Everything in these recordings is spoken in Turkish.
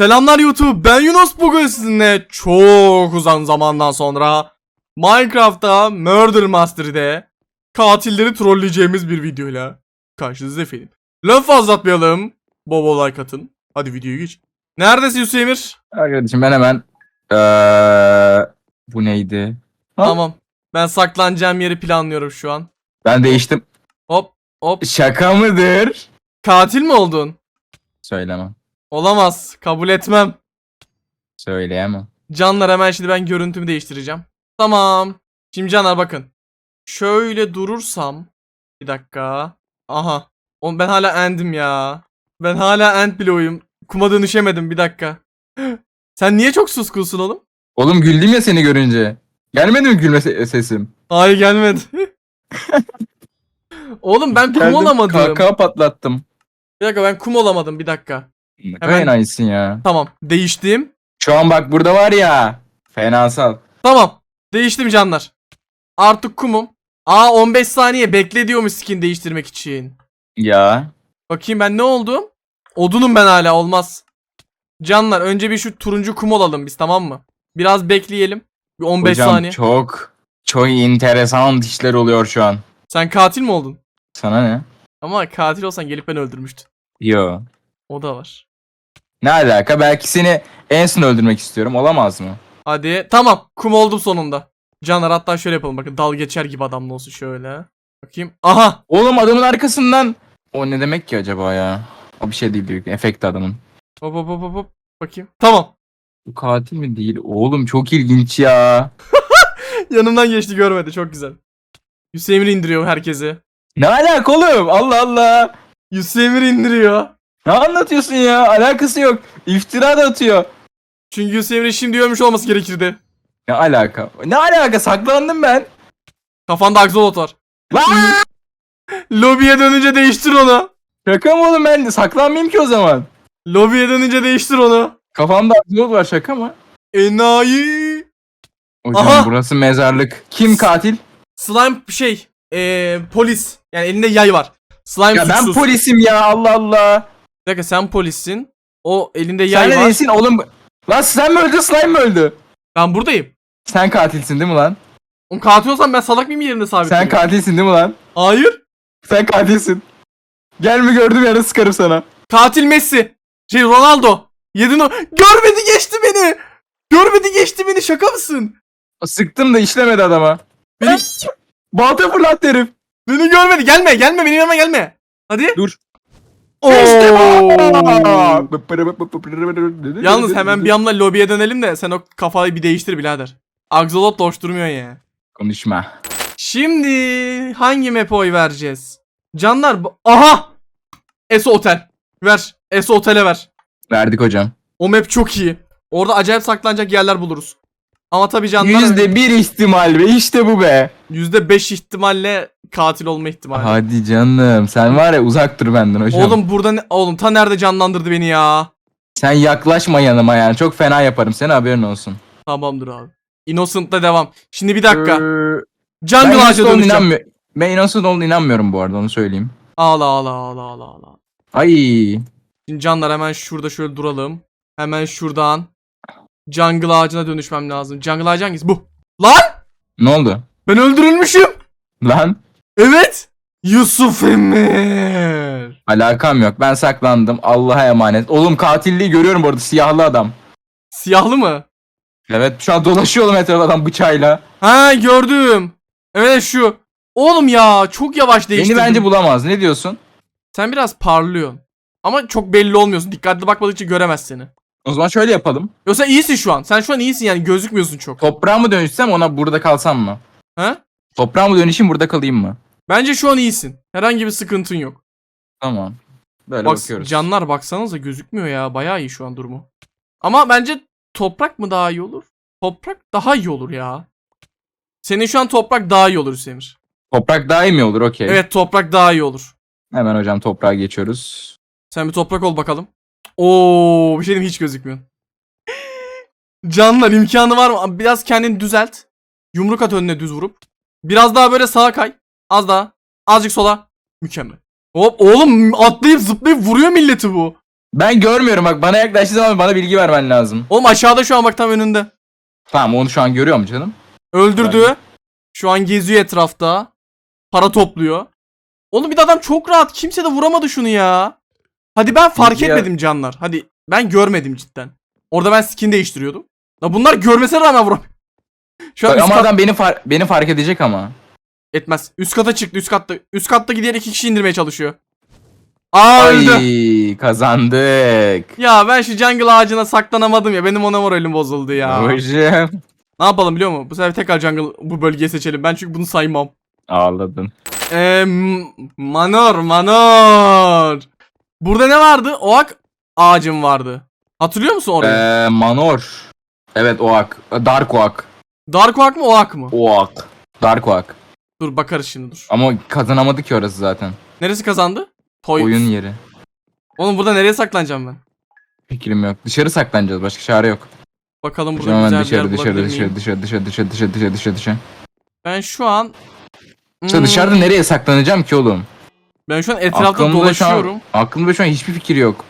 Selamlar YouTube ben Yunus bugün sizinle çok uzun zamandan sonra Minecraft'ta Murder Mastery'de katilleri trolleyeceğimiz bir videoyla karşınızda efendim. Laf fazla atmayalım. Bol bol like atın. Hadi videoyu geç. Neredesin Hüseyin Emir? Arkadaşım ben hemen eee bu neydi? Ha? Tamam. Ben saklanacağım yeri planlıyorum şu an. Ben değiştim. Hop hop. Şaka mıdır? Katil mi oldun? Söylemem. Olamaz. Kabul etmem. Söyleyemem. Canlar hemen şimdi ben görüntümü değiştireceğim. Tamam. Şimdi canlar bakın. Şöyle durursam. Bir dakika. Aha. Oğlum ben hala endim ya. Ben hala end bloğuyum. Kuma dönüşemedim bir dakika. Sen niye çok suskunsun oğlum? Oğlum güldüm ya seni görünce. Gelmedi mi gülme se- sesim? Hayır gelmedi. oğlum ben kum Geldim, olamadım. Kahkaha patlattım. Bir dakika ben kum olamadım bir dakika. Hemen- enayisin ya. Tamam değiştim. Şu an bak burada var ya. Fenasal. Tamam. Değiştim canlar. Artık kumum. Aa 15 saniye bekle diyormuş skin değiştirmek için. Ya. Bakayım ben ne oldum? Odunum ben hala olmaz. Canlar önce bir şu turuncu kum olalım biz tamam mı? Biraz bekleyelim. Bir 15 Hocam saniye. çok çok enteresan işler oluyor şu an. Sen katil mi oldun? Sana ne? Ama katil olsan gelip beni öldürmüştün. Yo. O da var. Ne alaka? Belki seni en son öldürmek istiyorum. Olamaz mı? Hadi. Tamam. Kum oldum sonunda. Canlar hatta şöyle yapalım bakın. Dal geçer gibi adamla olsun şöyle. Bakayım. Aha. Oğlum adamın arkasından. O ne demek ki acaba ya? O bir şey değil büyük. Efekt adamın. Hop hop hop hop hop. Bakayım. Tamam. Bu katil mi değil? Oğlum çok ilginç ya. Yanımdan geçti görmedi. Çok güzel. Hüseyin indiriyor herkesi. Ne alaka oğlum? Allah Allah. Hüseyin indiriyor. Ne anlatıyorsun ya? Alakası yok. İftira da atıyor. Çünkü Hüseyin şimdi ölmüş olması gerekirdi. Ne alaka? Ne alaka? Saklandım ben. Kafanda aksolot var. Lan! Lobiye dönünce değiştir onu. Şaka mı oğlum ben? Saklanmayayım ki o zaman. Lobiye dönünce değiştir onu. Kafamda akıllı var şaka mı? Enayi. Hocam Aha! burası mezarlık. Kim katil? Slime şey. Eee polis. Yani elinde yay var. Slime Ya ben suçsuz. polisim ya Allah Allah. Dakika sen polissin. O elinde yay Sen var. ne değilsin oğlum? Lan sen mi öldün slime mi öldü? Ben buradayım. Sen katilsin değil mi lan? Oğlum katil olsam ben salak mıyım yerinde sabit? Sen katilsin değil mi lan? Hayır. Sen katilsin. Gel mi gördüm yarın sıkarım sana. Katil Messi. Şey Ronaldo. Yedin o. Görmedi geçti beni. Görmedi geçti beni şaka mısın? Sıktım da işlemedi adama. Beni, Balta fırlat herif. beni görmedi. Gelme gelme benim yanıma gelme. Hadi. Dur. Yalnız hemen bir anda lobiye dönelim de sen o kafayı bir değiştir birader. Axolot hoş durmuyor ya. Konuşma. Şimdi hangi map'e oy vereceğiz? Canlar aha! Eso Otel. Ver. Eso Otel'e ver. Verdik hocam. O map çok iyi. Orada acayip saklanacak yerler buluruz. Ama tabii canlar Yüzde bir ihtimal be işte bu be. %5 ihtimalle katil olma ihtimali. Hadi canım sen var ya uzak dur benden hocam. Oğlum burada ne? Oğlum ta nerede canlandırdı beni ya? Sen yaklaşma yanıma yani çok fena yaparım seni haberin olsun. Tamamdır abi. Innocent'la devam. Şimdi bir dakika. Ee, Jungle ağaca döneceğim. Ben innocent olduğuna inanmıyorum bu arada onu söyleyeyim. Ağla ağla ağla ağla ağla. Ay. Şimdi canlar hemen şurada şöyle duralım. Hemen şuradan. Jungle ağacına dönüşmem lazım. Jungle ağacı hangisi? Bu. Lan! Ne oldu? Ben öldürülmüşüm. Lan Evet. Yusuf Emir. alakam yok ben saklandım Allah'a emanet. Oğlum katilliği görüyorum bu arada siyahlı adam. Siyahlı mı? Evet şu an dolaşıyor oğlum etrafında adam bıçağıyla. Ha gördüm. Evet şu. Oğlum ya çok yavaş Beni değiştirdin. bence bulamaz ne diyorsun? Sen biraz parlıyorsun. Ama çok belli olmuyorsun. Dikkatli bakmadıkça göremez seni. O zaman şöyle yapalım. Yoksa iyisin şu an. Sen şu an iyisin yani gözükmüyorsun çok. Toprağa mı dönüşsem ona burada kalsam mı? Ha? Toprağa mı dönüşeyim burada kalayım mı? Bence şu an iyisin. Herhangi bir sıkıntın yok. Tamam. Böyle Bak bakıyoruz. canlar baksanıza gözükmüyor ya. Bayağı iyi şu an durumu. Ama bence toprak mı daha iyi olur? Toprak daha iyi olur ya. Senin şu an toprak daha iyi olur Hüsemir. Toprak daha iyi mi olur okey. Evet toprak daha iyi olur. Hemen hocam toprağa geçiyoruz. Sen bir toprak ol bakalım. Oo, bir şey diyeyim hiç gözükmüyor. Canlar imkanı var mı? Biraz kendini düzelt. Yumruk at önüne düz vurup. Biraz daha böyle sağa kay. Az daha. Azıcık sola. Mükemmel. Hop oğlum atlayıp zıplayıp vuruyor milleti bu. Ben görmüyorum bak bana yaklaştığı zaman bana bilgi vermen lazım. Oğlum aşağıda şu an bak tam önünde. Tamam onu şu an görüyorum canım. Öldürdü. Şu an geziyor etrafta. Para topluyor. Oğlum bir de adam çok rahat. Kimse de vuramadı şunu ya. Hadi ben fark Ya- etmedim canlar. Hadi ben görmedim cidden. Orada ben skin değiştiriyordum. Ya bunlar görmesine rağmen vuramıyor. Şu an üst ama kat- adam beni far- beni fark edecek ama. etmez. Üst kata çıktı üst katta. Üst katta gidiyor iki kişi indirmeye çalışıyor. Aa öldü. Ay kazandık. Ya ben şu jungle ağacına saklanamadım ya. Benim ona moralim bozuldu ya. Hocam. Ne yapalım biliyor musun? Bu sefer tekrar jungle bu bölgeyi seçelim. Ben çünkü bunu saymam. Ağladın. Eee manor manor. Burada ne vardı? Oak ağacım vardı. Hatırlıyor musun orayı? Ee, Manor. Evet Oak. Dark Oak. Dark Oak mı Oak mı? Oak. Dark Oak. Dur bakarız şimdi dur. Ama kazanamadık ki orası zaten. Neresi kazandı? Toy. Oyun yeri. Oğlum burada nereye saklanacağım ben? Fikrim yok. Dışarı saklanacağız. Başka çare yok. Bakalım burada Hemen güzel dışarı bir yer dışarı bulabilir dışarı miyim? dışarı dışarı dışarı dışarı dışarı dışarı dışarı. Ben şu an... İşte Hmm, dışarıda nereye saklanacağım ki oğlum? Ben şu an etrafta Aklımda dolaşıyorum. Şu an, aklımda şu an hiçbir fikir yok.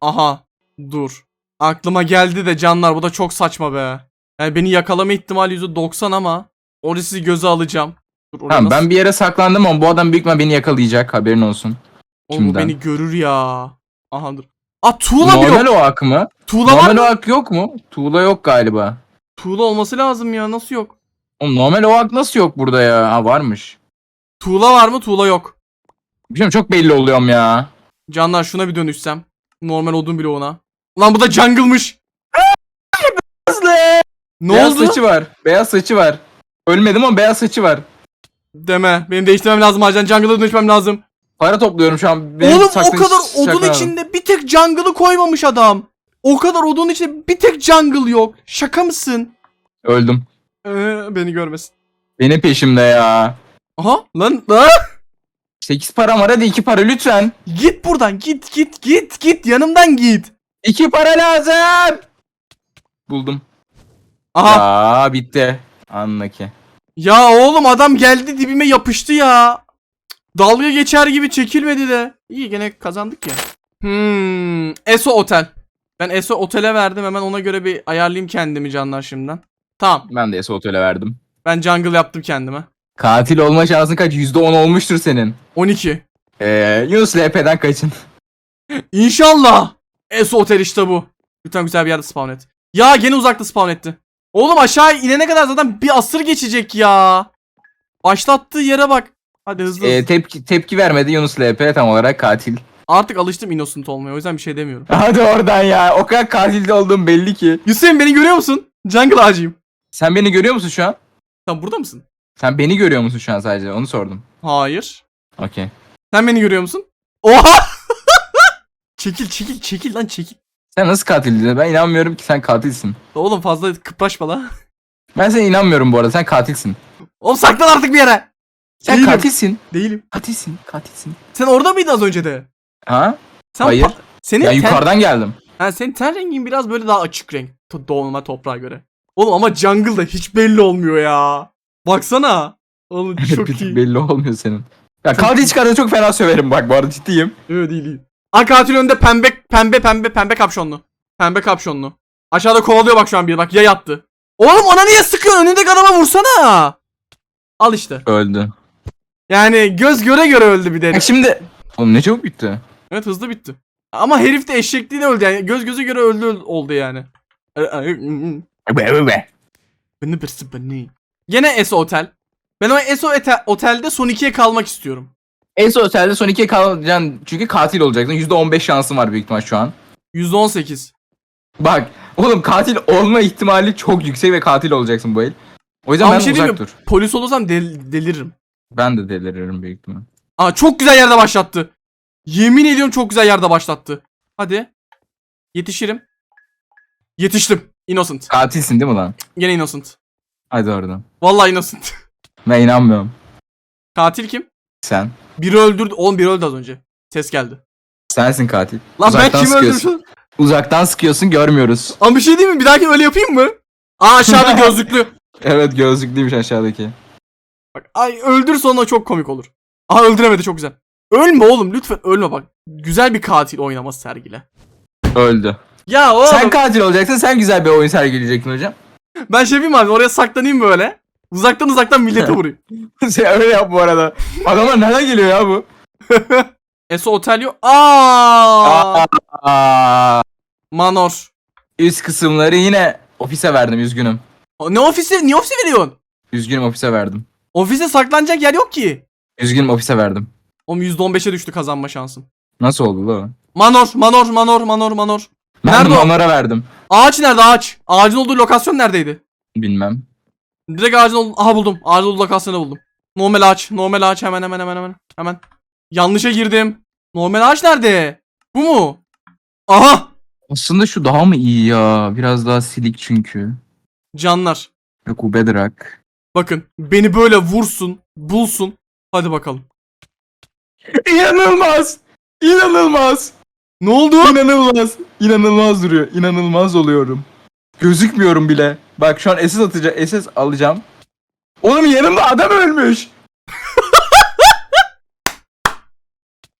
Aha. Dur. Aklıma geldi de canlar bu da çok saçma be. Yani beni yakalama ihtimali %90 ama orası göze alacağım. Dur, Tamam nasıl- ben bir yere saklandım ama bu adam büyük ihtimal beni yakalayacak. Haberin olsun. Oğlum beni görür ya. Aha dur. Aa tuğla Normal yok? Oak mı? Tuğla var Normal mı? Oak yok mu? Tuğla yok galiba. Tuğla olması lazım ya nasıl yok? Oğlum normal Oak nasıl yok burada ya? Ha varmış. Tuğla var mı? Tuğla yok. Bilmiyorum çok belli oluyorum ya. Canlar şuna bir dönüşsem. Normal odun bloğuna. Lan bu da jungle'mış. Ne beyaz oldu? saçı var. Beyaz saçı var. Ölmedim ama beyaz saçı var. Deme. Benim değiştirmem lazım acilen. Jungle'a dönüşmem lazım. Para topluyorum şu an. Benim Oğlum o kadar odun saklanalım. içinde bir tek jungle'ı koymamış adam. O kadar odun içinde bir tek jungle yok. Şaka mısın? Öldüm. Ee, beni görmesin. Benim peşimde ya. Aha lan lan. 8 param var hadi 2 para lütfen. Git buradan git git git git yanımdan git. 2 para lazım. Buldum. Aha. Ya bitti. Anla ki. Ya oğlum adam geldi dibime yapıştı ya. Dalga geçer gibi çekilmedi de. İyi gene kazandık ya. Hmm. Eso Otel. Ben Eso Otel'e verdim hemen ona göre bir ayarlayayım kendimi canlar şimdiden. Tamam. Ben de Eso Otel'e verdim. Ben jungle yaptım kendime. Katil olma şansın kaç? %10 olmuştur senin. 12. Ee, Yunus LP'den kaçın. İnşallah. Eso Otel işte bu. Lütfen güzel bir yerde spawn et. Ya gene uzakta spawn etti. Oğlum aşağı inene kadar zaten bir asır geçecek ya. Başlattığı yere bak. Hadi hızlı. Ee, hızlı. tepki, tepki vermedi Yunus LP tam olarak katil. Artık alıştım innocent olmaya o yüzden bir şey demiyorum. Hadi oradan ya. O kadar katil olduğum belli ki. Hüseyin beni görüyor musun? Jungle ağacıyım. Sen beni görüyor musun şu an? Sen burada mısın? Sen beni görüyor musun şu an sadece? Onu sordum. Hayır. Okey. Sen beni görüyor musun? Oha! çekil çekil çekil lan çekil. Sen nasıl katildin? Ben inanmıyorum ki sen katilsin. Oğlum fazla kıpraşma lan. Ben sana inanmıyorum bu arada. Sen katilsin. Oğlum saklan artık bir yere. Sen Değilim. katilsin. Değilim. Katilsin. Katilsin. Sen orada mıydın az önce de? Ha? Sen Hayır. pa- senin Ya ten- yukarıdan geldim. Ha, senin ten rengin biraz böyle daha açık renk. To- Doğma toprağa göre. Oğlum ama jungle'da hiç belli olmuyor ya. Baksana. Oğlum çok iyi. belli olmuyor senin. Ya katil çıkarsa çok fena söverim bak bu arada ciddiyim. Evet değil değil. Aa katil önünde pembe pembe pembe pembe kapşonlu. Pembe kapşonlu. Aşağıda kovalıyor bak şu an bir bak ya yattı. Oğlum ona niye sıkıyorsun? Önündeki adama vursana. Al işte. Öldü. Yani göz göre göre öldü bir de. Bak herif. şimdi... Oğlum ne çabuk bitti. Evet hızlı bitti. Ama herif de eşekliğine öldü yani. Göz göze göre öldü öl- oldu yani. Be be be. Gene Eso Otel. Ben o Eso Otel'de son 2'ye kalmak istiyorum. Enso otelde son ikiye kalacaksın çünkü katil olacaksın. %15 şansın var büyük ihtimal şu an. %18. Bak oğlum katil olma ihtimali çok yüksek ve katil olacaksın bu el. O yüzden Ama ben şey uzak dur. Polis olursam del- deliririm. Ben de deliririm büyük ihtimal. Aa çok güzel yerde başlattı. Yemin ediyorum çok güzel yerde başlattı. Hadi. Yetişirim. Yetiştim. Innocent. Katilsin değil mi lan? Gene innocent. Hadi oradan. Vallahi innocent. Ben inanmıyorum. Katil kim? Sen. Biri öldürdü. Oğlum biri öldü az önce. Ses geldi. Sensin katil. Lan ben kimi sıkıyorsun. öldürdüm? Uzaktan sıkıyorsun görmüyoruz. Ama bir şey değil mi? Bir dahaki öyle yapayım mı? Aa aşağıda gözlüklü. Evet gözlüklüymüş aşağıdaki. Bak ay öldür sonra çok komik olur. Aha öldüremedi çok güzel. Ölme oğlum lütfen ölme bak. Güzel bir katil oynaması sergile. Öldü. Ya oğlum Sen katil olacaksın. Sen güzel bir oyun sergileyecektin hocam. ben şey yapayım abi oraya saklanayım böyle. Uzaktan uzaktan millete vurayım. Sen öyle yap bu arada. Adamlar nereden geliyor ya bu? Eso Otelio. Aa! Aa, Manor. üst kısımları yine ofise verdim üzgünüm. O, Ne ofisi? Niye ofise veriyorsun? Üzgünüm ofise verdim. Ofise saklanacak yer yok ki. Üzgünüm ofise verdim. Oğlum %15'e düştü kazanma şansın. Nasıl oldu lan? Manor, Manor, Manor, Manor, Manor. Ben Nerede o? Verdim. Ağaç nerede ağaç? Ağacın olduğu lokasyon neredeydi? Bilmem. Direkt ağacın olduğu... Aha buldum. Ağacın olduğu lokasyonu buldum. Normal ağaç. Normal ağaç hemen hemen hemen hemen. Hemen. Yanlışa girdim. Normal ağaç nerede? Bu mu? Aha! Aslında şu daha mı iyi ya? Biraz daha silik çünkü. Canlar. Yok bu bedrock. Bakın beni böyle vursun, bulsun. Hadi bakalım. İnanılmaz! İnanılmaz! Ne oldu? İnanılmaz! İnanılmaz duruyor. İnanılmaz oluyorum. Gözükmüyorum bile. Bak şu an SS atacağım. SS alacağım. Oğlum yanımda adam ölmüş.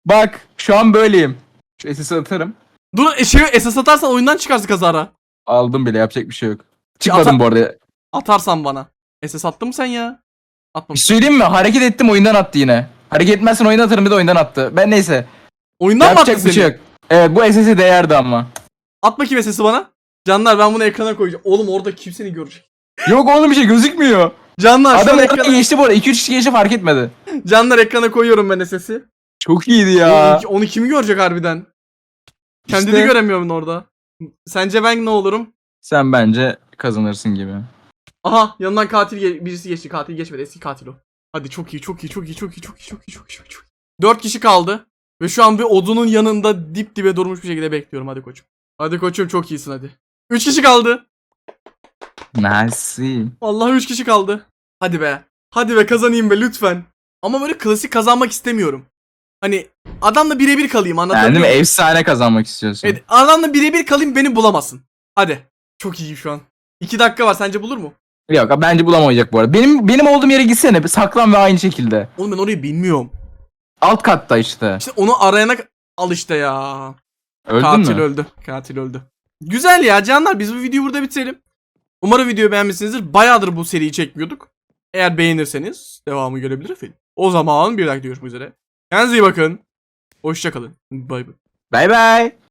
Bak şu an böyleyim. Şu SS'i atarım. Dur e, şey esas atarsan oyundan çıkarsın kazara. Aldım bile yapacak bir şey yok. Çıkmadım Ata- bu arada. Atarsan bana. SS attın mı sen ya? Bir Atmamış. şey söyleyeyim mi? Hareket ettim oyundan attı yine. Hareket etmezsen oyundan atarım bir de oyundan attı. Ben neyse. Oyundan mı attı yapacak bir seni? şey yok. Evet bu SS'e değerdi ama. At bakayım SS'i bana. Canlar ben bunu ekrana koyacağım. Oğlum orada kim seni görecek? Yok oğlum bir şey gözükmüyor. Canlar şu Adam an ekrana geçti bu arada. 2-3 kişi geçti fark etmedi. canlar ekrana koyuyorum ben SS'i. Çok iyiydi ya. Onu, onu kim görecek harbiden? Kendini İşte- göremiyorum orada. Sence ben ne olurum? Sen bence kazanırsın gibi. Aha yanından katil ge- birisi geçti. Katil geçmedi. Eski katil o. Hadi çok iyi çok iyi çok iyi çok iyi çok iyi çok iyi çok iyi çok iyi. Çok iyi. Dört kişi kaldı. Ve şu an bir odunun yanında dip dibe durmuş bir şekilde bekliyorum. Hadi koçum. Hadi koçum çok iyisin hadi. Üç kişi kaldı. Nice. Vallahi üç kişi kaldı. Hadi be. Hadi be kazanayım be lütfen. Ama böyle klasik kazanmak istemiyorum. Hani adamla birebir kalayım Yani anlatabiliyor değil mi? muyum? Efsane kazanmak istiyorsun. Evet adamla birebir kalayım beni bulamasın. Hadi. Çok iyiyim şu an. İki dakika var sence bulur mu? Yok bence bulamayacak bu arada. Benim benim olduğum yere gitsene. Saklan ve aynı şekilde. Oğlum ben orayı bilmiyorum. Alt katta işte. İşte onu arayana al işte ya. Öldün Katil mü? öldü. Katil öldü. Güzel ya canlar biz bu videoyu burada bitirelim. Umarım videoyu beğenmişsinizdir. Bayağıdır bu seriyi çekmiyorduk. Eğer beğenirseniz devamı gelebilir efendim. O zaman bir dahaki görüşmek üzere. Kendinize iyi bakın. Hoşçakalın. Bay bay. Bay bay.